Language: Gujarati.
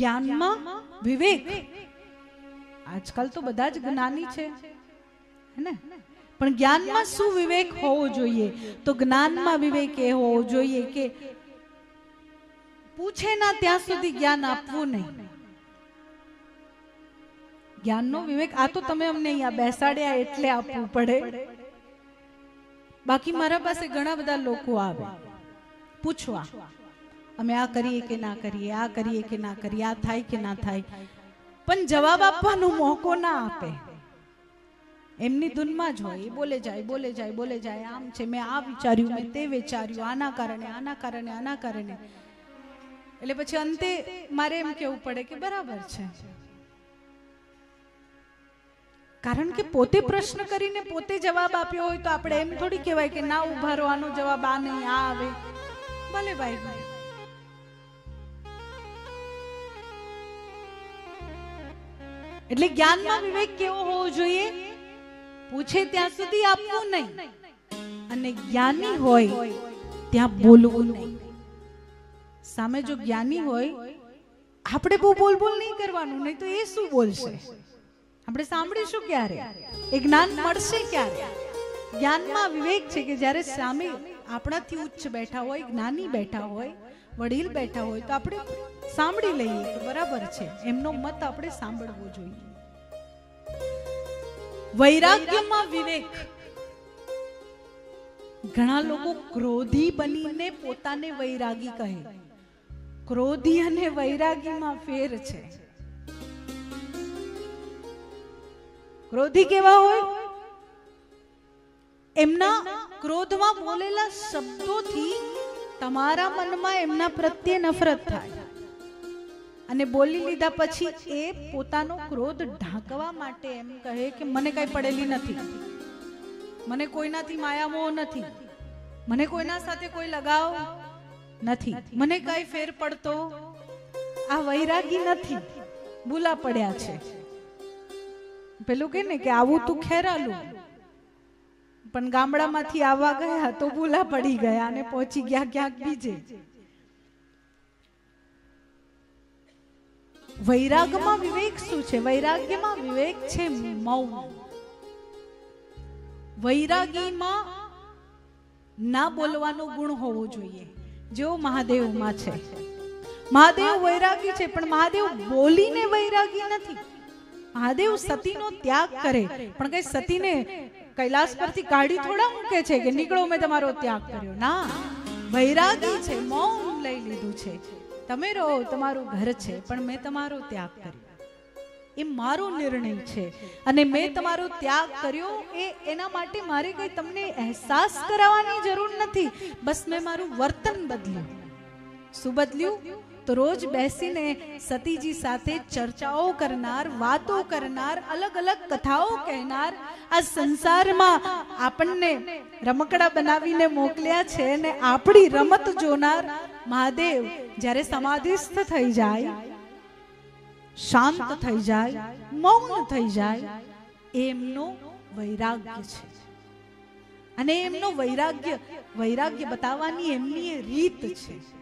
જ્ઞાનમાં વિવેક. આજકાલ તો બધા જ જ્ઞાની છે ને? પણ જ્ઞાનમાં શું વિવેક હોવો જોઈએ? તો જ્ઞાનમાં વિવેક એ હોવો જોઈએ કે પૂછે ના ત્યાં સુધી જ્ઞાન આપવું નહીં. જ્ઞાનનો વિવેક, આ તો તમે અમને અહીંયા બેસાડ્યા એટલે આપવું પડે. બાકી મારા પાસે ઘણા બધા લોકો આવે. પૂછવા. અમે આ કરીએ કે ના કરીએ, આ કરીએ કે ના કરીએ, આ થાય કે ના થાય. પણ જવાબ આપવાનો મોકો ના આપે. એમની ધૂનમાં જ હોય. એ બોલે જાય બોલે જાય બોલે જાય. આમ છે, મેં આ વિચાર્યું, મેં તે વિચાર્યું, આના કારણે આના કારણે આના કારણે. એટલે પછી અંતે મારે એમ કેવું પડે કે બરાબર છે. કારણ કે પોતે પ્રશ્ન કરીને પોતે જવાબ આપ્યો હોય તો આપણે એમ થોડી કહેવાય કે ના ઊભા રહો, આનો જવાબ આ નહીં, આ આવે. ભલે ભાઈ. ભાઈ એટલે જ્ઞાનમાં વિવેક કેવો હોવો જોઈએ? પૂછે ત્યાં સુધી આપવું નહીં. અને જ્ઞાની હોય, ત્યાં બોલવું નહીં. સામે જો જ્ઞાની હોય, આપણે બહુ બોલ બોલ નહીં કરવાનું, નહીં તો એ શું બોલશે. આપણે સાંભળીશું ક્યારે? એ જ્ઞાન મળશે ક્યારે? જ્ઞાનમાં વિવેક છે કે જ્યારે સામે આપણાથી ઉચ્ચ બેઠા હોય, જ્ઞાની બેઠા હોય, વડીલ બેઠા હોય, તો આપણે સાંભળી લઈએ બરાબર છે. એમનો મત આપણે સાંભળવો જોઈએ. વૈરાગ્યમાં વિવેક. ઘણા લોકો ક્રોધી બનીને પોતાને વૈરાગી કહે. ક્રોધી અને વૈરાગીમાં ફેર છે. ક્રોધી કેવા હોય? એમના ક્રોધમાં બોલેલા શબ્દોથી તમારા મનમાં એમના પ્રત્યે નફરત થાય. અને બોલી લીધા પછી એ પોતાનો ક્રોધ ઢાંકવા માટે એમ કહે કે મને કઈ પડેલી નથી. મને કોઈનાથી માયામોહ નથી. મને કોઈના સાથે કોઈ લગાવ નથી. મને કઈ ફેર પડતો આ વૈરાગી નથી. ભૂલા પડ્યા છે. પેલું કે ને કે આવું તું ખેરાલું. પણ ગામડામાંથી આવવા ગયા તો ભૂલા પડી ગયા અને પહોંચી ગયા ક્યાંક બીજે. વૈરાગમાં વિવેક શું છે? વૈરાગ્યમાં વિવેક છે મૌન. વૈરાગીમાં ના બોલવાનો ગુણ હોવો જોઈએ. જેવો મહાદેવમાં છે. મહાદેવ વૈરાગી છે, પણ મહાદેવ બોલીને વૈરાગી નથી. મહાદેવ સતીનો ત્યાગ કરે, પણ કઈ સતીને કૈલાસ પરથી કાઢી થોડા મૂકે છે કે નીકળો, મેં તમારો ત્યાગ કર્યો. ના, વૈરાગી છે, મૌન લઈ લીધું છે. તમે રહો, તમારું ઘર છે, પણ મેં તમારો ત્યાગ કર્યો. એ મારો નિર્ણય છે અને મેં તમારો ત્યાગ કર્યો એ એના માટે મારે કઈ તમને અહેસાસ કરાવવાની જરૂર નથી. બસ મેં મારું વર્તન બદલ્યું. શું બદલ્યું? તો રોજ બેસીને સતીજી સાથે ચર્ચાઓ કરનાર, વાતો કરનાર અલગ અલગ કથાઓ કહેનાર, આ સંસારમાં આપણને રમકડા બનાવીને મોકલ્યા છે ને આપણી રમત જોનાર મહાદેવ, જ્યારે સમાધિસ્થ થઈ જાય, શાંત થઈ જાય, મૌન થઈ જાય, એમનો વૈરાગ્ય છે. અને એમનો વૈરાગ્ય વૈરાગ્ય બતાવવાની એમની રીત છે.